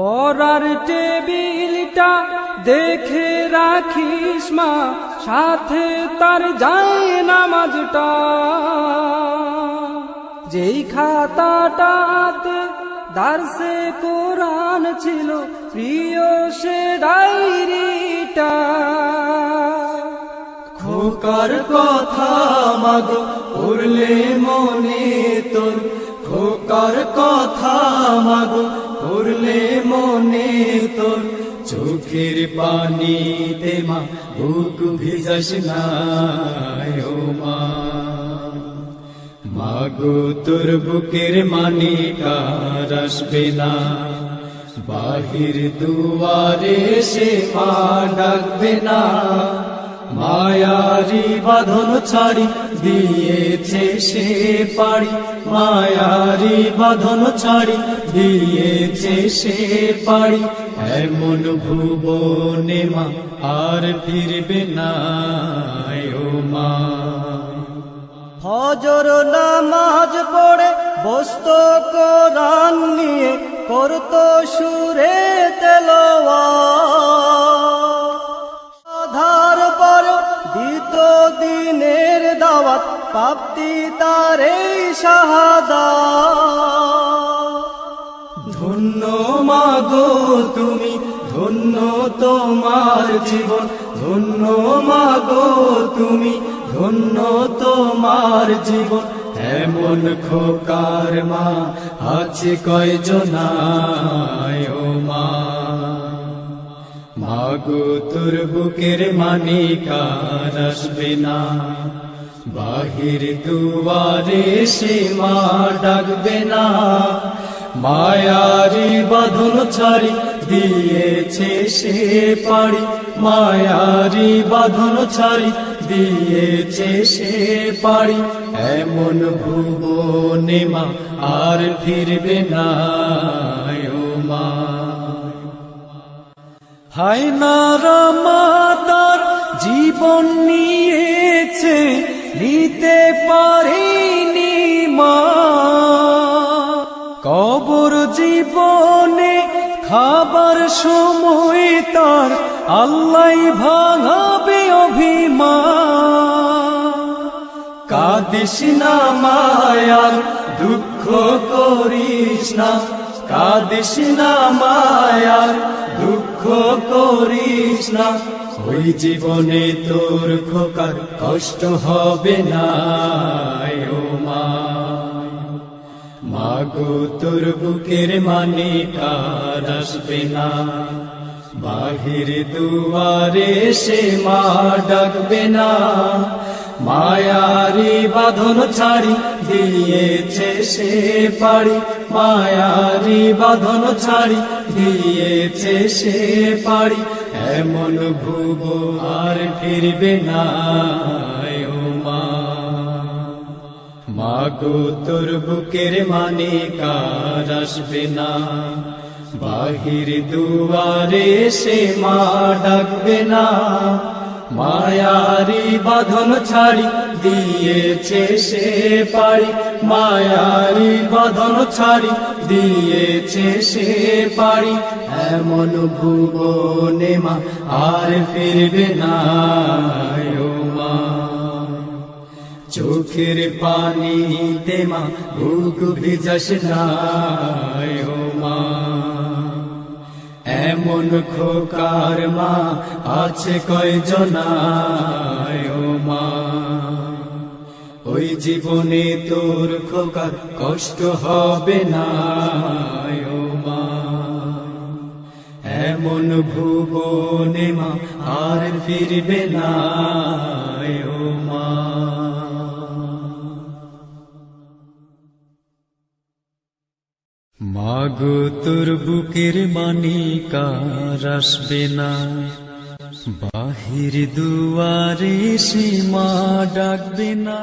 পরার টেবিলটা দেখে রাখিস মা, সাথে তার যায় নামাজটা। যেই খাতাটাতে দার্সে কোরআন ছিল, প্রিয় সে ডায়েরিটা। খোকার কথা মাগো, পড়লে মনে তোর। খোকার কথা মাগো চোখের পানিতে মা, বুক ভিজাস না মা। মাগো তোর বুকের মানিকার আসবে না। বাহির দুয়ারে সে পা ডাকবে না। মায়ারি বাঁধন ছাড়ি, দিয়েছে সে পাড়ি। মায়ারি বাঁধন ছাড়ি, দিয়েছে সে পাড়ি। এমন ভুবনে মা আর ফিরবে না ও মা। ফজর নামাজ পড়ে বসত কোরআন নিয়ে করত সুরে তেলোয়া প্রাপ্তি তার শাহাদা। ধন্য মাগো তুমি, ধন্য তোমার জীবন, ধন্য মাগো তুমি, ধন্য তোমার জীবন। এমন খোকার মা আছে কয়জনায় ও মা? মাগো তোর বুকের মানিকার আসবে না। বাহির দুয়ারে সে মা ডাকবে না। মায়ারি বাঁধন ছাড়ি, দিয়েছে সে পাড়ি। মায়ারি বাঁধন ছাড়ি, দিয়েছে সে পাড়ি। এমন ভুবনে মা আর ফিরবে না মা। হায় নারা মাতার জীবন নিয়েছে নিতে পারেনি মা। কবর জীবনে খাবার সময় তার আল্লাহ ভাঙাবে অভিমান। কাদিস না মায়ার দুঃখ করিস না, কাদিস না মায়ার দুঃখ করিস না। ওই জীবনে তোর খোকার কষ্ট হবে না ও মা। মাগো, তোর বুকের মানে কার আসবে না। বাহির দুয়ারে সে মা ডাকবে না। মায়ারি বাঁধন ছাড়ি দিয়েছে সে পাড়ি, মায়ারি বাঁধন ছাড়ি। দিয়েছে সে পাড়ি, এমন ভুব আর ফিরবে না মাগো তোর বুকের মানে কার আসবে না। বাহির দুয়ারে সে মা ডাকবে না। মায়ারি বাঁধন ছাড়ি দিয়েছে সে পাড়ি, মায়ারি বাঁধন ছাড়ি, দিয়েছে সে পাড়ি। এমন ভুবনে মা আর ফিরবে না চোখের পানিতে মা বুক ভিজাস না এমন খোকার মা আছে কয়জনায় ও মা। ওই জীবনে তোর খোকার কষ্ট হবে না এমন ভুবনে মা আর ফিরবে না মা। তোর বুকের মানিকার আসবে না। বাহির দুয়ারে সীমা ডাকবে না।